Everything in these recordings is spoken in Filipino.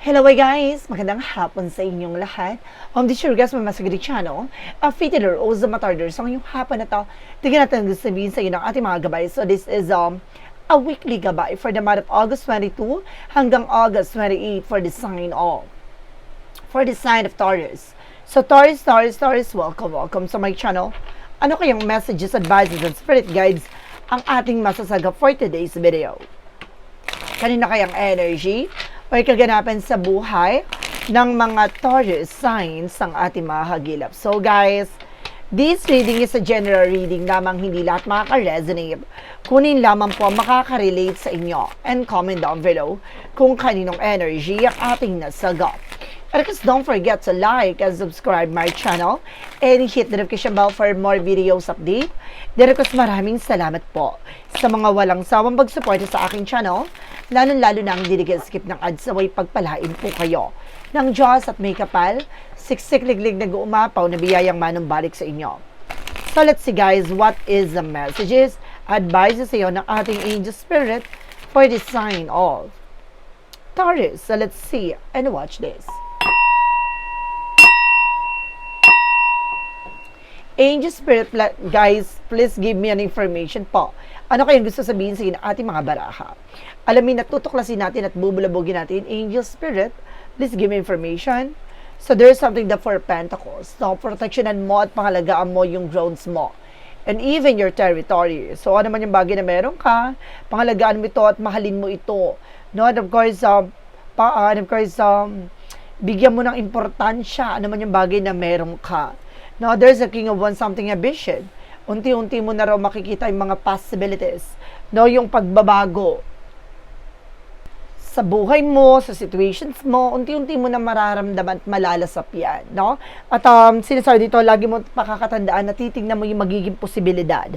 Hello guys! Magandang hapon sa inyong lahat. Um, this is your guest, Mama Sagadi Channel. A fitiller o sa matarder. So ngayong hapon na to, tignan natin gusto sabihin sa inyo ng ating mga gabay. So this is um, a weekly gabay for the month of August 22 hanggang August 28 for the sign of for the sign of Taurus. So Taurus, Taurus, Taurus, welcome, welcome sa my channel. Ano kayang messages, advices, and spirit guides ang ating masasaga for today's video? kanina kayang energy o kaganapan sa buhay ng mga Taurus signs ang ating mga hagilap. So guys, this reading is a general reading lamang hindi lahat makaka-resonate. Kunin lamang po ang makaka-relate sa inyo and comment down below kung kaninong energy ang ating nasagot. And guys, don't forget to like and subscribe my channel and hit the notification bell for more videos update. Then guys, maraming salamat po sa mga walang sawang pagsuporta sa aking channel, lalo-lalo na ang hindi skip ng ads away pagpalain po kayo ng Diyos at may kapal, siksik-liglig nag-uumapaw na biyayang manumbalik sa inyo. So let's see guys, what is the messages, advices sa iyo ng ating angel spirit for this sign of Taurus. So let's see and watch this. Angel Spirit, guys, please give me an information po. Ano kayang gusto sabihin sa ating mga baraha? Alamin at tutuklasin natin at bubulabogin natin, Angel Spirit, please give me information. So there's something the Four Pentacles. No, proteksyonan mo at pangalagaan mo yung drones mo. And even your territory. So ano man yung bagay na meron ka, pangalagaan mo ito at mahalin mo ito. No, and of course, um, pa, and of course, um, bigyan mo ng importansya ano man yung bagay na meron ka. Now, there's a king of one something ambition. Unti-unti mo na raw makikita yung mga possibilities. No, yung pagbabago sa buhay mo, sa situations mo, unti-unti mo na mararamdaman at malalasap yan, no? At um, sinasabi dito, lagi mo pakakatandaan na titignan mo yung magiging posibilidad.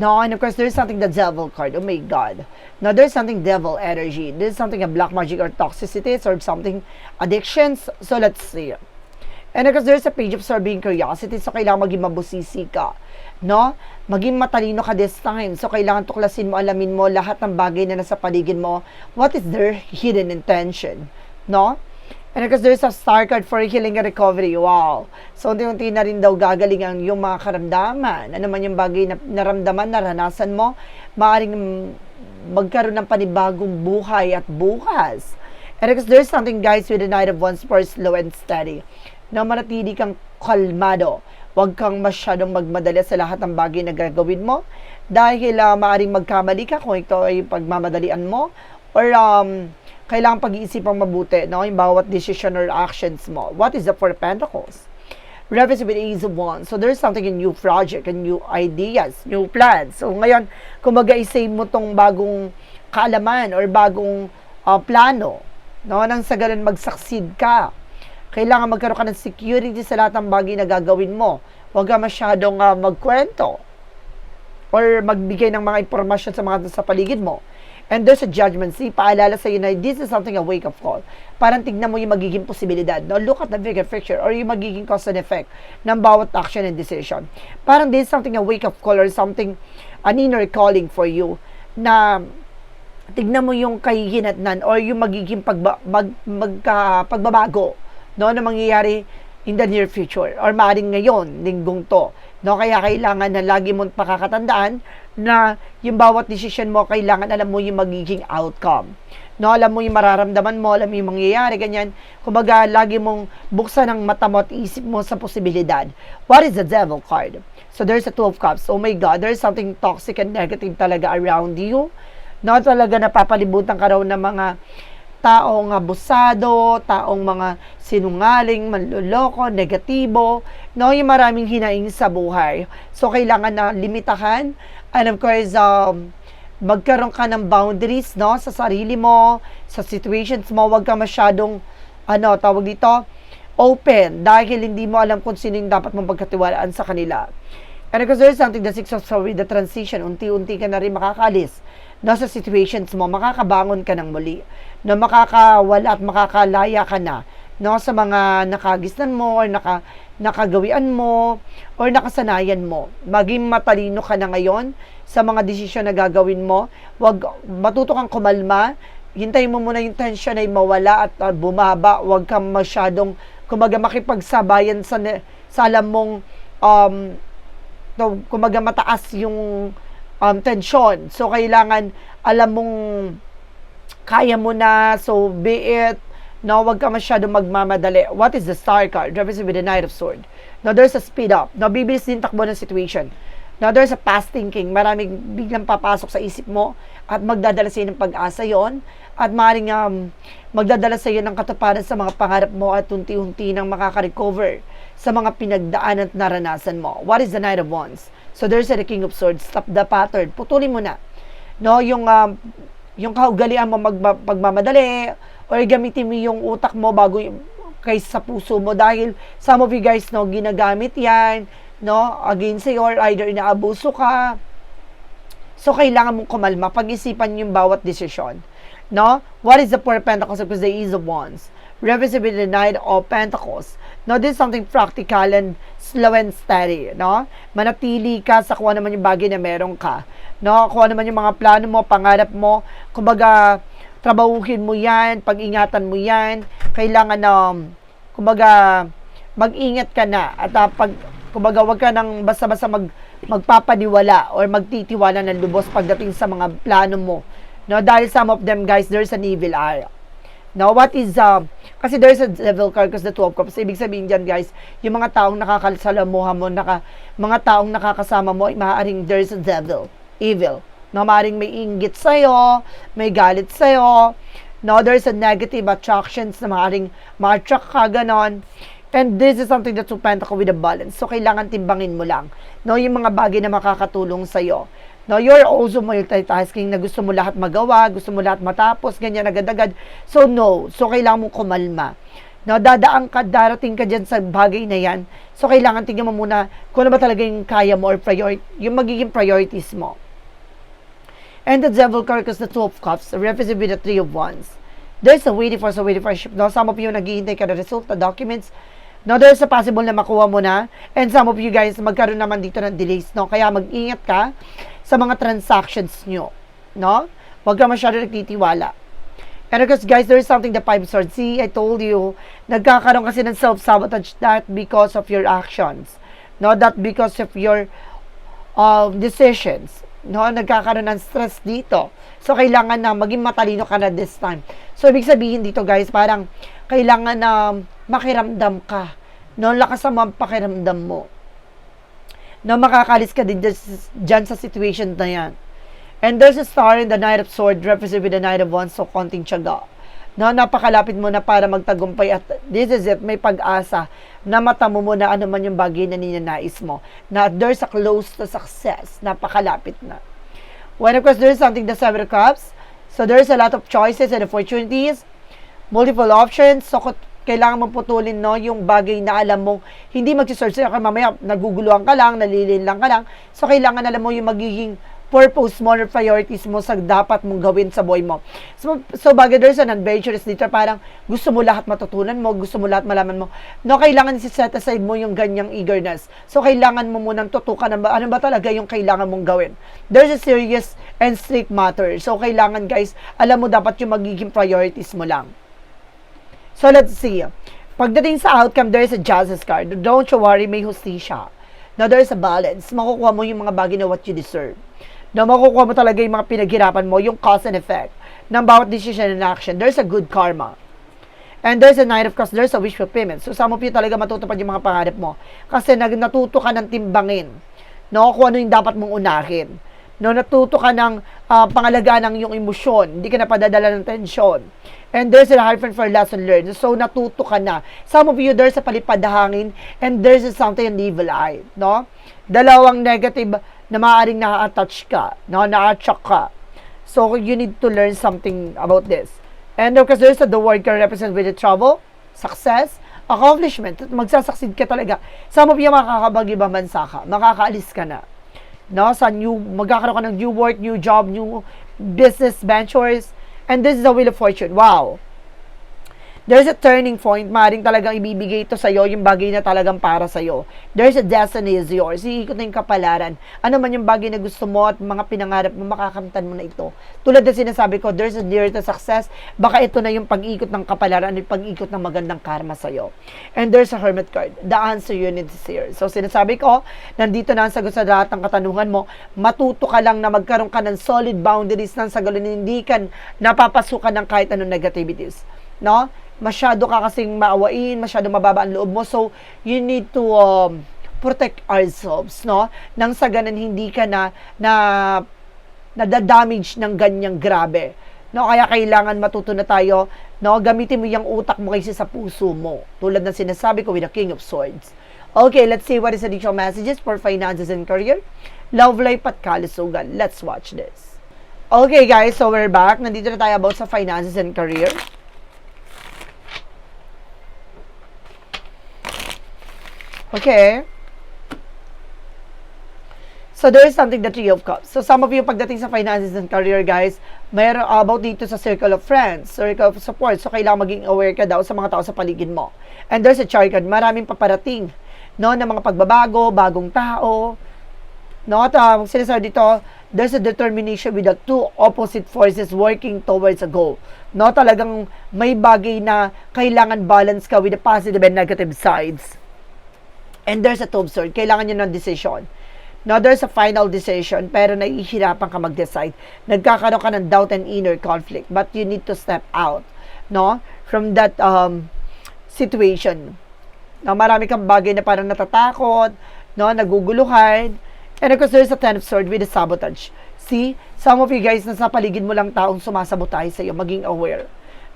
No, and of course, there's something the devil card. Oh my God. Now, there's something devil energy. There's something a black magic or toxicities or something addictions. So, let's see. And because there's a page of serving curiosity, so kailangan maging mabusisi ka. No? Maging matalino ka this time. So, kailangan tuklasin mo, alamin mo lahat ng bagay na nasa paligid mo. What is their hidden intention? No? And because there's a star card for healing and recovery. Wow. So, unti-unti na rin daw gagaling ang yung mga karamdaman. Ano man yung bagay na naramdaman, naranasan mo, maaaring magkaroon ng panibagong buhay at bukas. And because there's something, guys, with the Knight of Wands for slow and steady na manatili kang kalmado. Huwag kang masyadong magmadali sa lahat ng bagay na gagawin mo dahil uh, maaaring magkamali ka kung ito ay pagmamadalian mo or um, kailangan pag-iisipang mabuti no? yung bawat decision or actions mo. What is the Four Pentacles? Reference with Ace of Wands. So there's something in new project and new ideas, new plans. So ngayon, kung mag-i-save mo tong bagong kaalaman or bagong uh, plano, no? nang sa ganun mag-succeed ka kailangan magkaroon ka ng security sa lahat ng bagay na gagawin mo. Huwag ka masyadong uh, magkwento or magbigay ng mga impormasyon sa mga sa paligid mo. And there's a judgment. See, paalala sa iyo na this is something a wake-up call. Parang tignan mo yung magiging posibilidad. No? Look at the bigger picture or yung magiging cause and effect ng bawat action and decision. Parang this is something a wake-up call or something an inner calling for you na tignan mo yung kahihinatnan or yung magiging pagba, mag, magka, pagbabago no, na mangyayari in the near future or maaaring ngayon, linggong to. No, kaya kailangan na lagi mong pakakatandaan na yung bawat decision mo, kailangan alam mo yung magiging outcome. No, alam mo yung mararamdaman mo, alam mo yung mangyayari, ganyan. Kumbaga, lagi mong buksan ang mata mo at isip mo sa posibilidad. What is the devil card? So, there's a two of cups. Oh my God, there's something toxic and negative talaga around you. No, talaga napapalibutan ka raw ng mga taong abusado, taong mga sinungaling, manloloko, negatibo, no, yung maraming hinaing sa buhay. So, kailangan na limitahan, and of course, um, magkaroon ka ng boundaries, no, sa sarili mo, sa situations mo, wag ka masyadong, ano, tawag dito, open, dahil hindi mo alam kung sino yung dapat mong pagkatiwalaan sa kanila. And because there's something that six of with the transition, unti-unti ka na rin makakalis no, sa situations mo, makakabangon ka ng muli na makakawala at makakalaya ka na no sa mga nakagisnan mo or naka nakagawian mo or nakasanayan mo. Maging matalino ka na ngayon sa mga desisyon na gagawin mo. Wag matuto kang kumalma hintayin mo muna yung tension ay mawala at uh, bumaba. Huwag kang masyadong, kumaga makipagsabayan sa, sa alam mong, um, to, kumaga mataas yung um, tension. So, kailangan, alam mong, kaya mo na, so be it, no, wag ka masyadong magmamadali. What is the star card? Represents with the Knight of Sword. Now, there's a speed up. Now, bibilis din takbo ng situation. Now, there's a fast thinking. Maraming biglang papasok sa isip mo at magdadala sa iyo ng pag-asa yon at maaaring um, magdadala sa iyo ng katuparan sa mga pangarap mo at unti-unti nang makaka-recover sa mga pinagdaan at naranasan mo. What is the Knight of Wands? So, there's a the King of Swords. Stop the pattern. Putulin mo na. No, yung um, yung kaugalian mo magba, pagmamadali or gamitin mo yung utak mo bago kaysa sa puso mo dahil some of you guys no ginagamit yan no against sa'yo or either inaabuso ka so kailangan mong kumalma pag-isipan yung bawat desisyon no what is the four of pentacles because the ease of wands represent the knight of pentacles no this is something practical and slow and steady no manatili ka sa kung ano naman yung bagay na meron ka no kung ano naman yung mga plano mo pangarap mo kumbaga trabahuhin mo yan, pag-ingatan mo yan, kailangan na, um, kumbaga, mag-ingat ka na, at uh, pag, kumbaga, wag ka nang basta-basta mag, magpapaniwala or magtitiwala ng lubos pagdating sa mga plano mo. No, dahil some of them, guys, there's an evil eye. Now, what is, uh, kasi there's a devil card kasi the 12 cups. Ibig sabihin dyan, guys, yung mga taong nakakasalamuha mo, naka, mga taong nakakasama mo, ay maaaring there's a devil, evil no, maring may inggit sa'yo, may galit sa'yo, no, there's a negative attractions na maring ma-attract ka, ganon. And this is something that's pentacle with a balance. So, kailangan timbangin mo lang. No, yung mga bagay na makakatulong sa'yo. No, you're also multitasking na gusto mo lahat magawa, gusto mo lahat matapos, ganyan agad-agad. So, no. So, kailangan mo kumalma. No, dadaan ka, darating ka dyan sa bagay na yan. So, kailangan tingnan mo muna kung ano ba talaga yung kaya mo or priority, yung magiging priorities mo. And the devil card is the two of cups, represented with the three of wands. There's a waiting for, so waiting for ship. No, some of you naghihintay ka na result, na documents. No, there's a possible na makuha mo na. And some of you guys, magkaroon naman dito ng delays. No, kaya mag-ingat ka sa mga transactions nyo. No? Huwag ka masyado nagtitiwala. And because guys, there is something the five swords. See, I told you, nagkakaroon kasi ng self-sabotage that because of your actions. No, that because of your uh, decisions no, nagkakaroon ng stress dito. So, kailangan na maging matalino ka na this time. So, ibig sabihin dito, guys, parang kailangan na makiramdam ka. No, lakas ang pakiramdam mo. No, makakalis ka din dyan sa situation na yan. And there's a star in the Knight of Sword represented with the Knight of Wands, so konting tiyaga. No, napakalapit mo na para magtagumpay at this is it, may pag-asa na mata mo muna ano man yung bagay na ninanais mo. Na there's a close to success, napakalapit na. When of course there's something the Seven of Cups, so there's a lot of choices and opportunities, multiple options, so kailangan mong putulin no, yung bagay na alam mo, hindi magsisearch ka mamaya, naguguluhan ka lang, nalilin lang ka lang, so kailangan alam mo yung magiging purpose mo or priorities mo sa dapat mong gawin sa buhay mo. So, so bagay there's an adventurous dito, parang gusto mo lahat matutunan mo, gusto mo lahat malaman mo. No, kailangan i-set aside mo yung ganyang eagerness. So, kailangan mo munang tutukan ano ba, ano ba talaga yung kailangan mong gawin. There's a serious and strict matter. So, kailangan guys, alam mo dapat yung magiging priorities mo lang. So, let's see. Pagdating sa outcome, there's a justice card. Don't you worry, may hustisya. Now, there's a balance. Makukuha mo yung mga bagay na what you deserve na makukuha mo talaga yung mga pinaghirapan mo, yung cause and effect ng bawat decision and action. There's a good karma. And there's a night of course, there's a wish fulfillment. So, some of you talaga matutupad yung mga pangarap mo. Kasi natuto ka ng timbangin. No? Kung ano yung dapat mong unahin. No? Natuto ka ng uh, pangalagaan ng iyong emosyon. Hindi ka na padadala ng tensyon. And there's a hyphen for lesson learned. So, natuto ka na. Some of you, there's a palipad hangin and there's a something an evil eye. No? Dalawang negative na maaaring na-attach ka, no, na-attract ka. So, you need to learn something about this. And because there's a, the word can represent with the trouble, success, accomplishment. Magsasucceed ka talaga. Some of you makakabag ibang bansa ka. Makakaalis ka na. No, sa new, magkakaroon ka ng new work, new job, new business ventures. And this is the wheel of fortune. Wow. There's a turning point, maring talagang ibibigay ito sa'yo, yung bagay na talagang para sa'yo. There's a destiny is yours. Iikot na yung kapalaran. Ano man yung bagay na gusto mo at mga pinangarap mo, makakamtan mo na ito. Tulad na sinasabi ko, there's a near to success. Baka ito na yung pag-ikot ng kapalaran, yung pag-ikot ng magandang karma sa'yo. And there's a hermit card. The answer you need is here. So sinasabi ko, nandito na ang sagot sa lahat ng katanungan mo. Matuto ka lang na magkaroon ka ng solid boundaries nang sa galon hindi ka napapasukan ng kahit anong negativities. No? Masyado ka kasing maawain, masyado mababa ang loob mo. So, you need to um, protect ourselves, no? Nang sa ganun hindi ka na na nadadamage ng ganyang grabe. No, kaya kailangan matuto na tayo, no, gamitin mo yung utak mo kaysa sa puso mo. Tulad ng sinasabi ko with the King of Swords. Okay, let's see what is additional messages for finances and career, love life at kalusugan. Let's watch this. Okay guys, so we're back. Nandito na tayo about sa finances and career. Okay. So there is something the Three of Cups. So some of you pagdating sa finances and career guys, mayroon about dito sa circle of friends, circle of support. So kailangan maging aware ka daw sa mga tao sa paligid mo. And there's a chart card, maraming paparating no ng mga pagbabago, bagong tao. No, at uh, sinasabi dito, there's a determination with the two opposite forces working towards a goal. No, talagang may bagay na kailangan balance ka with the positive and negative sides. And there's a of swords. Kailangan nyo ng decision. Now, there's a final decision, pero nahihirapan ka mag-decide. Nagkakaroon ka ng doubt and inner conflict, but you need to step out, no? From that um, situation. Now, marami kang bagay na parang natatakot, no? Naguguluhan. And of course, there's a ten of sword with a sabotage. See, some of you guys na sa paligid mo lang taong sumasabotahe sa iyo, maging aware.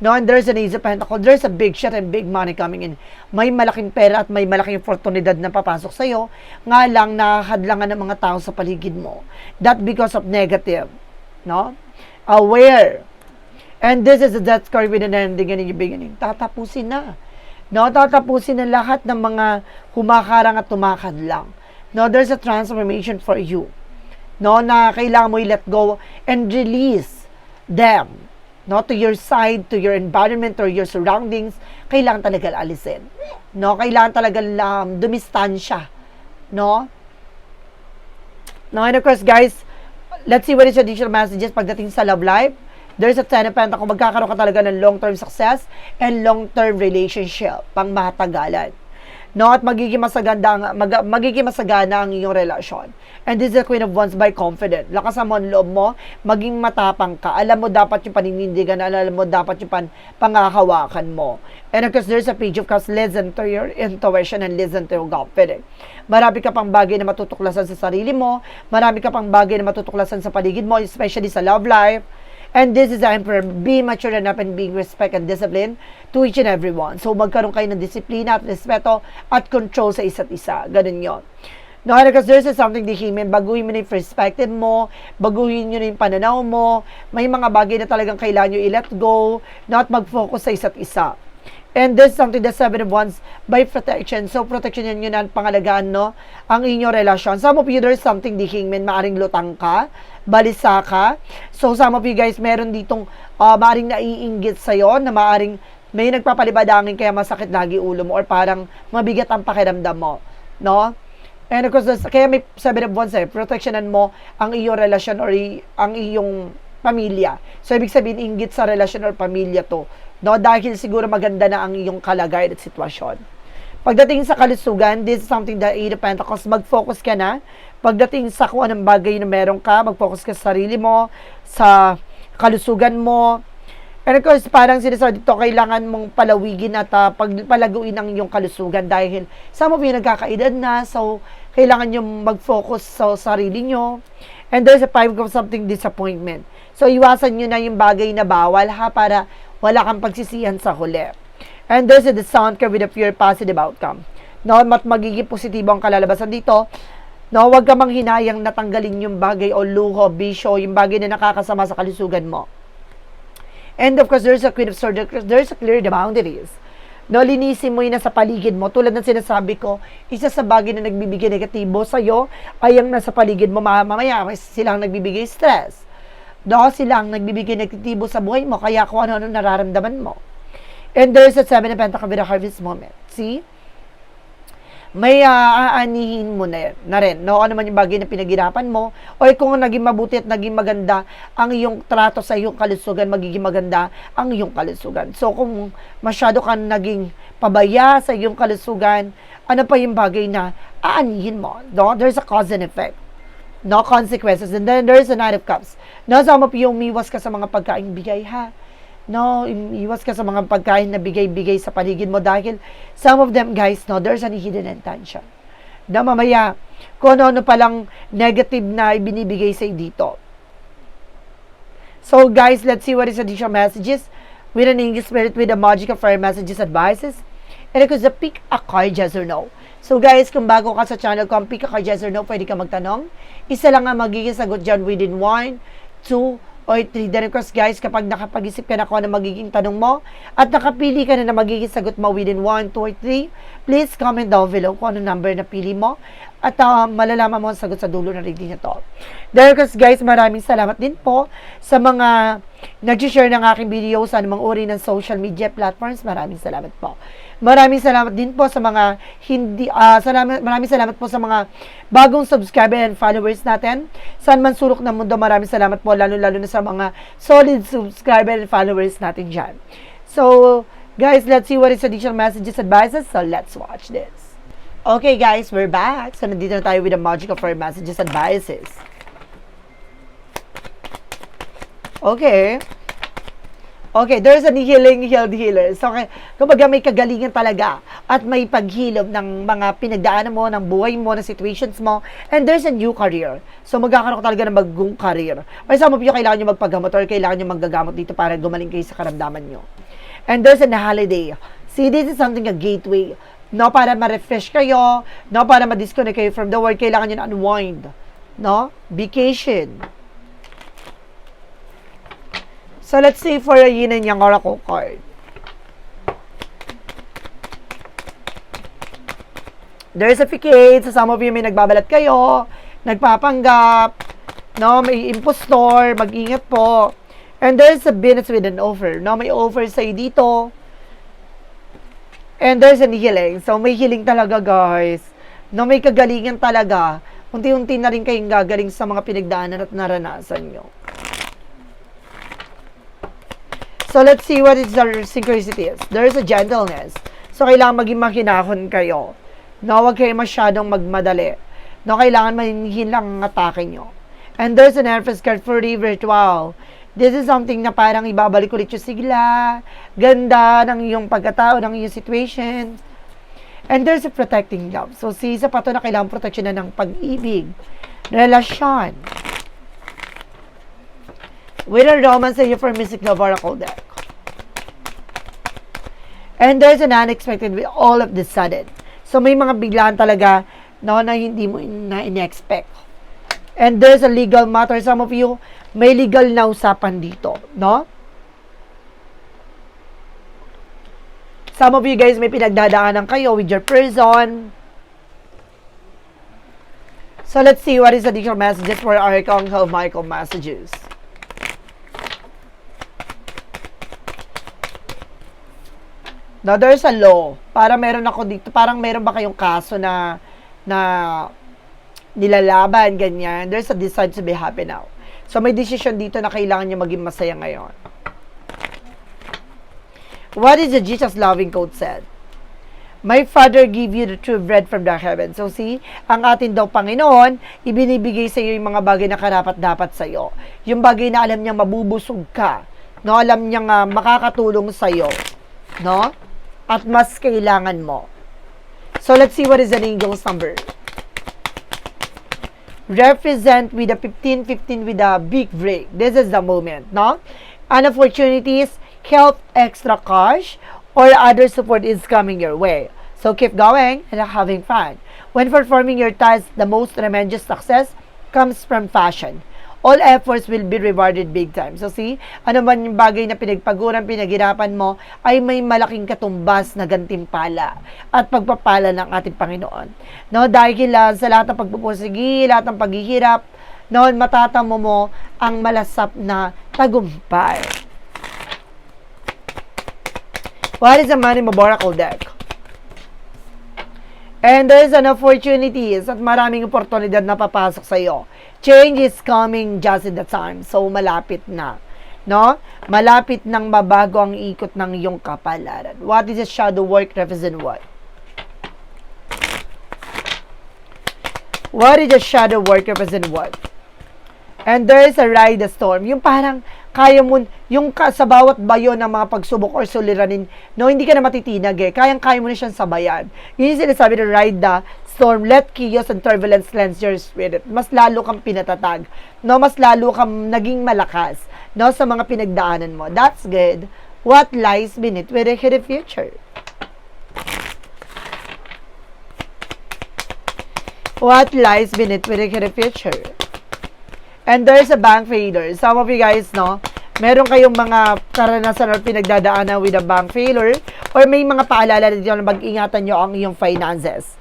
No, and there's an Ace of Pentacles. There's a big shot and big money coming in. May malaking pera at may malaking oportunidad na papasok sa iyo. Nga lang, nakahadlangan ng mga tao sa paligid mo. That because of negative. No? Aware. And this is the death card with an ending and a beginning. Tatapusin na. No, tatapusin na lahat ng mga humakarang at tumakadlang. No, there's a transformation for you. No, na kailangan mo i-let go and release them no, to your side, to your environment, or your surroundings, kailangan talaga alisin. No, kailangan talaga um, dumistansya. No? No, and of course, guys, let's see what is your additional messages pagdating sa love life. There's a ten of pentacles, magkakaroon ka talaga ng long-term success and long-term relationship, pang matagalan no? At magiging masaganda, mag, magiging masagana ang iyong relasyon. And this is the Queen of Wands by confident. Lakasan mo ang loob mo, maging matapang ka. Alam mo dapat yung paninindigan, alam mo dapat yung pan, pangahawakan mo. And of course, there's a page of cups, listen to your intuition and listen to your gut feeling. Marami ka pang bagay na matutuklasan sa sarili mo, marami ka pang bagay na matutuklasan sa paligid mo, especially sa love life, And this is the Emperor. Be mature enough and being respect and discipline to each and every one. So, magkaroon kayo ng disiplina at respeto at control sa isa't isa. Ganun yon. No, because there's something di himin, baguhin mo na yung perspective mo, baguhin nyo na yung pananaw mo, may mga bagay na talagang kailangan nyo i-let go, not mag-focus sa isa't isa. And this is something that seven of wands by protection. So, protection yan yun ang pangalagaan, no? Ang inyong relasyon. Some of you, there's something di hingmin, maaring lutang ka, balisa ka. So, some of you guys, meron ditong uh, maaring naiinggit sa'yo, na maaring may nagpapalibadangin kaya masakit lagi ulo mo or parang mabigat ang pakiramdam mo, no? And of course, kaya may seven of wands eh, protectionan mo ang iyong relasyon or ang iyong pamilya. So, ibig sabihin, inggit sa relasyon or pamilya to. No? Dahil siguro maganda na ang iyong kalagayan at sitwasyon. Pagdating sa kalusugan, this is something that Eight of Pentacles, mag-focus ka na. Pagdating sa kung anong bagay na meron ka, mag-focus ka sa sarili mo, sa kalusugan mo. And of course, parang sinasabi dito, kailangan mong palawigin at uh, pagpalaguin ang iyong kalusugan dahil some of you nagkakaedad na, so kailangan nyo mag-focus sa sarili nyo. And there's a five of something disappointment. So, iwasan nyo na yung bagay na bawal ha para wala kang pagsisihan sa huli. And there's a sound card with a pure positive outcome. No, mat magiging positibo ang kalalabasan dito. No, wag ka manghinayang natanggalin yung bagay o luho, bisyo, yung bagay na nakakasama sa kalusugan mo. And of course, there's a Queen of Swords, there's a clear the boundaries. No, linisin mo yun sa paligid mo. Tulad ng sinasabi ko, isa sa bagay na nagbibigay negatibo sa'yo ay ang nasa paligid mo ma- mamaya. Sila ang nagbibigay stress. No, sila ang nagbibigay negatibo sa buhay mo. Kaya kung ano-ano nararamdaman mo. And there's a seven of pentacles with a harvest moment. See? May ah, aanihin mo na, na rin. No? Ano man yung bagay na pinaghirapan mo, o kung naging mabuti at naging maganda ang iyong trato sa iyong kalusugan, magiging maganda ang iyong kalusugan. So, kung masyado ka naging pabaya sa iyong kalusugan, ano pa yung bagay na aanihin mo? No? There's a cause and effect. No consequences. And then there's a Nine of Cups. No, of you, umiwas ka sa mga pagkaing bigay, ha? No, iwas ka sa mga pagkain na bigay-bigay sa paligid mo dahil some of them, guys, no, there's a hidden intention. Na mamaya, kung ano-ano palang negative na ibinibigay sa dito. So, guys, let's see what is additional messages with an English spirit with a magic of fire messages advices. And it could pick a card, yes or no. So, guys, kung bago ka sa channel ko, ang pick a card, yes or no, pwede ka magtanong. Isa lang ang magiging sagot dyan within 1, 2, or 3. Then guys, kapag nakapag-isip ka na kung ano magiging tanong mo at nakapili ka na na magiging sagot mo within 1, 2, or 3, please comment down below kung ano number na pili mo at uh, malalaman mo ang sagot sa dulo ng reading na to. Then of guys, maraming salamat din po sa mga nag-share ng aking video sa anumang uri ng social media platforms. Maraming salamat po. Maraming salamat din po sa mga hindi uh, salamat maraming salamat po sa mga bagong subscriber and followers natin. Saan man sulok ng mundo, maraming salamat po lalo-lalo na sa mga solid subscriber and followers natin diyan. So, guys, let's see what is additional messages advices. So, let's watch this. Okay, guys, we're back. So, nandito na tayo with the magic of our messages advices. Okay. Okay, there's a healing healed healer. So, kumbaga may kagalingan talaga at may paghilom ng mga pinagdaanan mo, ng buhay mo, ng situations mo, and there's a new career. So, magkakaroon ka talaga ng bagong career. May of you, kailangan nyo magpagamot or kailangan nyo maggagamot dito para gumaling kayo sa karamdaman nyo. And there's a holiday. See, this is something a gateway. No, para ma-refresh kayo, no, para ma-disconnect kayo from the world, kailangan nyo na unwind. No? Vacation. So, let's see for a yin and yang oracle card. There's a certificate. Sa some of you may nagbabalat kayo, nagpapanggap, no, may impostor, mag-ingat po. And there's a business with an offer. No, may offer sa'yo dito. And there's a healing. So, may healing talaga, guys. No, may kagalingan talaga. Unti-unti na rin kayong gagaling sa mga pinagdaanan at naranasan nyo. So, let's see what is the synchronicities. There's a gentleness. So, kailangan maging makinahon kayo. No, huwag kayo masyadong magmadali. No, kailangan mahinhin lang ang atake nyo. And there's an Empress card for the virtual. This is something na parang ibabalik ulit yung sigla, ganda ng iyong pagkatao, ng iyong situation. And there's a protecting love. So, si isa pa to na kailangan protection na ng pag-ibig, relasyon, with a romance sa iyo for Mystic Love Oracle deck. And there's an unexpected with all of the sudden. So may mga biglaan talaga no, na hindi mo na in-expect. And there's a legal matter. Some of you, may legal na usapan dito. No? Some of you guys may pinagdadaanan kayo with your person. So let's see what is additional messages for Archangel Michael messages. Now, there's a law. Para meron ako dito, parang meron ba kayong kaso na, na nilalaban, ganyan. There's a decide to be happy now. So, may decision dito na kailangan nyo maging masaya ngayon. What is the Jesus loving code said? My Father give you the true bread from the heaven. So see, ang atin daw Panginoon, ibinibigay sa iyo yung mga bagay na karapat-dapat sa iyo. Yung bagay na alam niyang mabubusog ka. No, alam niyang uh, makakatulong sa iyo. No? At mas kailangan mo. So, let's see what is an angel's number. Represent with a 15, 15 with a big break. This is the moment, no? And opportunities, help, extra cash, or other support is coming your way. So, keep going and having fun. When performing your task, the most tremendous success comes from fashion all efforts will be rewarded big time. So see, ano man yung bagay na pinagpaguran, pinaghirapan mo, ay may malaking katumbas na gantimpala at pagpapala ng ating Panginoon. No, dahil uh, sa lahat ng pagpupusigi, lahat ng paghihirap, noon matatamo mo ang malasap na tagumpay. What is the money mo Oracle deck? And there is an opportunities at maraming oportunidad na papasok sa iyo. Change is coming just in the time. So, malapit na. No? Malapit nang mabago ang ikot ng iyong kapalaran. What is a shadow work represent what? What is a shadow work represent what? And there is a ride the storm. Yung parang kaya mo, yung ka, sa bawat bayo ng mga pagsubok or suliranin, no, hindi ka na matitinag eh. Kayang-kaya mo na siyang sabayan. Yun yung sinasabi na ride the storm, let chaos and turbulence cleanse your spirit. Mas lalo kang pinatatag. No, mas lalo kang naging malakas, no, sa mga pinagdaanan mo. That's good. What lies beneath with the future? What lies beneath with the future? And there's a bank failure. Some of you guys, no, meron kayong mga karanasan or pinagdadaanan with a bank failure or may mga paalala dito na mag-ingatan nyo ang iyong finances.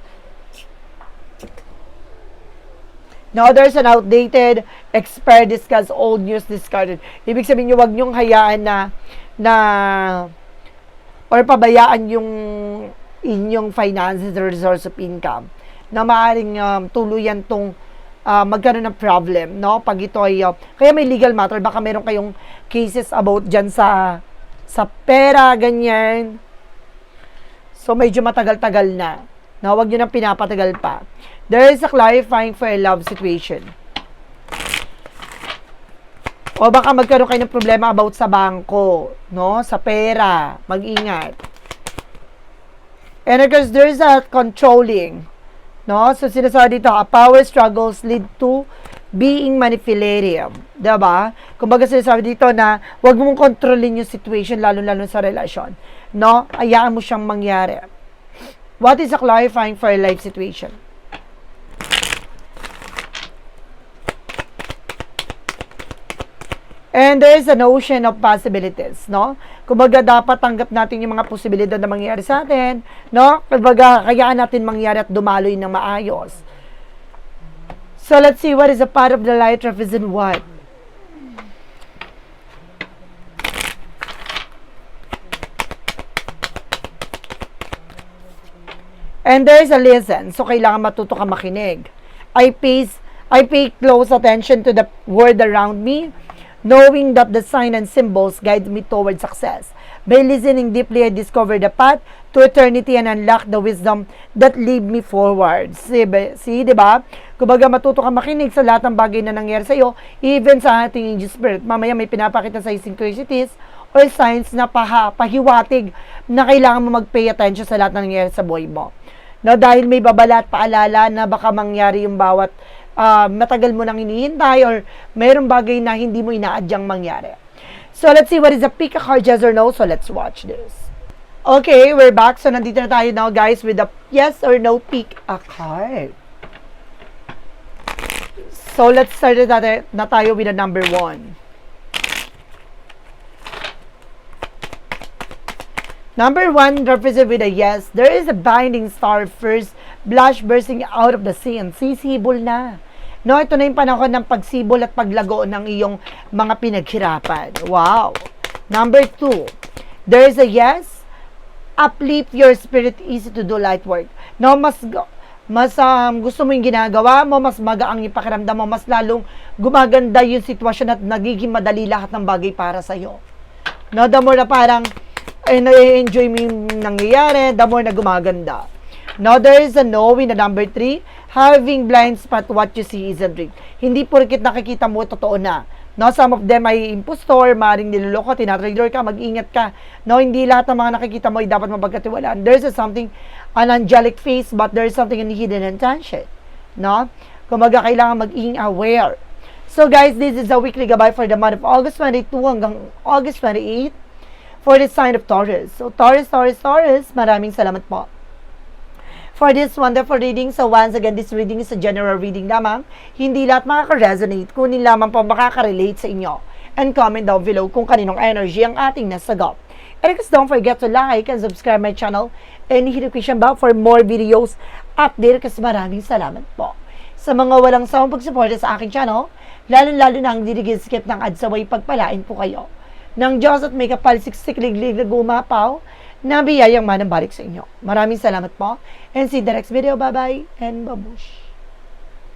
Now, there's an outdated, expired discuss, old news discarded. Ibig sabihin nyo, wag nyong hayaan na, na, or pabayaan yung inyong finances or resource of income na maaaring um, tuluyan tong uh, magkaroon ng problem, no? Pag ito ay, uh, kaya may legal matter, baka meron kayong cases about dyan sa, sa pera, ganyan. So, medyo matagal-tagal na. No, wag nyo nang pinapatagal pa. There is a clarifying for a love situation. O baka magkaroon kayo ng problema about sa bangko, no? Sa pera. Mag-ingat. And because there is a controlling, No? So, sinasabi dito, power struggles lead to being manipulative. Diba? Kumbaga sinasabi dito na huwag mong kontrolin yung situation, lalo-lalo sa relasyon. No? Ayaan mo siyang mangyari. What is a clarifying for a life situation? And there is a notion of possibilities, no? Kumbaga, dapat tanggap natin yung mga posibilidad na mangyari sa atin, no? Kumbaga, kayaan natin mangyari at dumaloy ng maayos. So, let's see what is a part of the light represent what? And there is a lesson. So, kailangan matuto ka makinig. I pay, I pay close attention to the world around me knowing that the sign and symbols guide me toward success. By listening deeply, I discover the path to eternity and unlock the wisdom that lead me forward. See, see di ba? Kumbaga matuto ka makinig sa lahat ng bagay na nangyari sa iyo, even sa ating angel spirit. Mamaya may pinapakita sa synchronicities or signs na paha, pahiwatig na kailangan mo mag-pay attention sa lahat ng nangyari sa buhay mo. No, dahil may babala at paalala na baka mangyari yung bawat uh, matagal mo nang hinihintay or mayroong bagay na hindi mo inaadyang mangyari. So, let's see what is a pick a card, yes or no. So, let's watch this. Okay, we're back. So, nandito na tayo now, guys, with the yes or no pick a card. So, let's start na tayo, with the number one. Number one, represent with a yes. There is a binding star first, blush bursting out of the and sisibol na. No, ito na yung panahon ng pagsibol at paglago ng iyong mga pinaghirapan. Wow. Number two, there is a yes. Uplift your spirit, easy to do light work. No, mas mas um, gusto mo yung ginagawa mo, mas magaang yung pakiramdam mo, mas lalong gumaganda yung sitwasyon at nagiging madali lahat ng bagay para sa'yo. No, the more na parang ay na-enjoy mo yung nangyayari, the more na gumaganda. Now, there is a no in the number three, having blind spot what you see is a dream. Hindi porkit nakikita mo, totoo na. No, some of them ay impostor, maring niloloko, tinatrailer ka, mag-ingat ka. No, hindi lahat ng mga nakikita mo ay dapat mapagkatiwalaan. There's a something, an angelic face, but there's something in hidden intention. No? Kumaga, kailangan maging aware. So guys, this is a weekly gabay for the month of August 22 hanggang August 28 for the sign of Taurus. So, Taurus, Taurus, Taurus, maraming salamat po. For this wonderful reading, so once again, this reading is a general reading lamang. Hindi lahat makaka-resonate, kunin lamang po makaka-relate sa inyo. And comment down below kung kaninong energy ang ating nasagap. And guys, don't forget to like and subscribe my channel and hit the notification bell for more videos update kasi maraming salamat po. Sa mga walang sawang pagsuporta sa aking channel, lalo-lalo na ang dirigid-skip ng adsaway pagpalain po kayo ng Diyos at may kapal siksikliglig na gumapaw na biyayang manang balik sa inyo. Maraming salamat po. And see the next video. Bye-bye and babush.